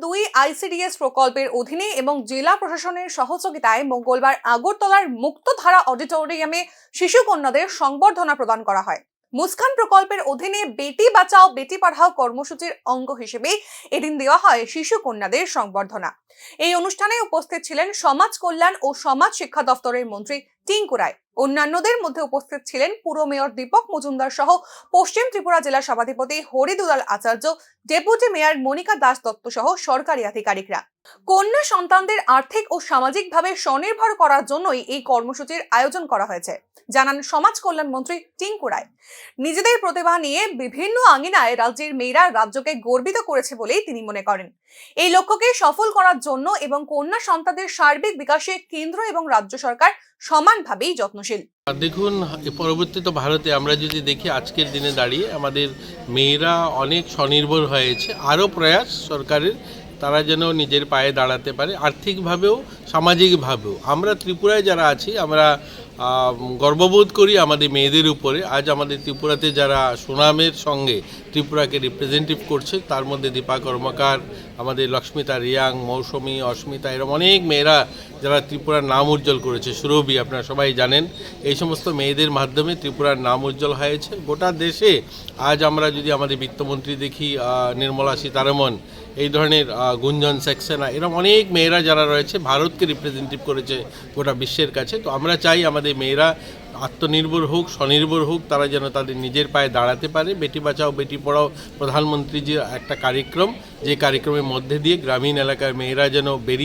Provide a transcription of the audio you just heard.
দুই আইসিডিএস প্রকল্পের অধীনে এবং জেলা প্রশাসনের সহযোগিতায় মঙ্গলবার আগরতলার মুক্তধারা অডিটোরিয়ামে শিশু কন্যাদের সংবর্ধনা প্রদান করা হয়। মুস্কান প্রকল্পের অধীনে বেটি বাঁচাও, বেটি পড়াও কর্মসূচির অঙ্গ হিসেবে এদিন দেওয়া হয় শিশু কন্যাদের সংবর্ধনা। এই অনুষ্ঠানে উপস্থিত ছিলেন সমাজ কল্যাণ ও সমাজ শিক্ষা দপ্তরের মন্ত্রী টিঙ্কু রায়। অন্যান্যদের মধ্যে উপস্থিত ছিলেন পুর মেয়র দীপক মজুমদার সহ পশ্চিম ত্রিপুরা জেলা সভাধিপতি হরিদুলাল আচার্য, ডেপুটি মেয়র মনিকা দাস দত্ত সহ সরকারি আধিকারিকরা। কন্যা সন্তানদের আর্থিক ও সামাজিকভাবে স্বনির্ভর করার জন্যই এই কর্মসূচির আয়োজন করা হয়েছে। জানান সমাজ কল্যাণ মন্ত্রী টিঙ্কু রায়। নিজেদের প্রতিভা নিয়ে বিভিন্ন আঙিনায় রাজ্যের মেয়েরা রাজ্যকে গর্বিত করেছে বলেই তিনি মনে করেন। এই লক্ষ্যকে সফল করার জন্য এবং কন্যা সন্তানদের সার্বিক বিকাশে কেন্দ্র এবং রাজ্য সরকার সমানভাবেই যত্নশীল। দেখুন পরবর্তীত ভারতে আমরা যদি দেখি, আজকের দিনে দাঁড়িয়ে আমাদের মেয়েরা অনেক স্বনির্ভর হয়েছে। আরও প্রয়াস সরকারের তারা যেন নিজের পায়ে দাঁড়াতে পারে, আর্থিকভাবেও, সামাজিকভাবেও। আমরা ত্রিপুরায় যারা আছি, আমরা গর্ববোধ করি আমাদের মেয়েদের উপরে। আজ আমাদের ত্রিপুরাতে যারা সুনামের সঙ্গে ত্রিপুরাকে রিপ্রেজেন্টেটিভ করছে, তার মধ্যে দীপা কর্মকার, আমাদের লক্ষ্মিতা রিয়াং, মৌসুমী, অস্মিতা এরকম অনেক মেয়েরা যারা ত্রিপুরার নাম উজ্জ্বল করেছে। সুরভি, আপনারা সবাই জানেন, এই সমস্ত মেয়েদের মাধ্যমে ত্রিপুরার নাম উজ্জ্বল হয়েছে। গোটা দেশে আজ আমরা যদি আমাদের বিত্তমন্ত্রী দেখি নির্মলা সীতারমন এই ধরনের গুঞ্জন, সেক্সেনা এরকম অনেক মেয়েরা যারা রয়েছে, ভারতকে রিপ্রেজেন্টেটিভ করেছে গোটা বিশ্বের কাছে। তো আমরা চাই আমাদের মেয়েরা আত্মনির্ভর হোক, স্বনির্ভর হোক, তারা যেন তাদের নিজের পায়ে দাঁড়াতে পারে। বেটি বাঁচাও, বেটি পড়াও প্রধানমন্ত্রী যে একটা কার্যক্রম, যে কার্যক্রমের মধ্যে দিয়ে গ্রামীণ এলাকার মেয়েরা যেন বেরিয়ে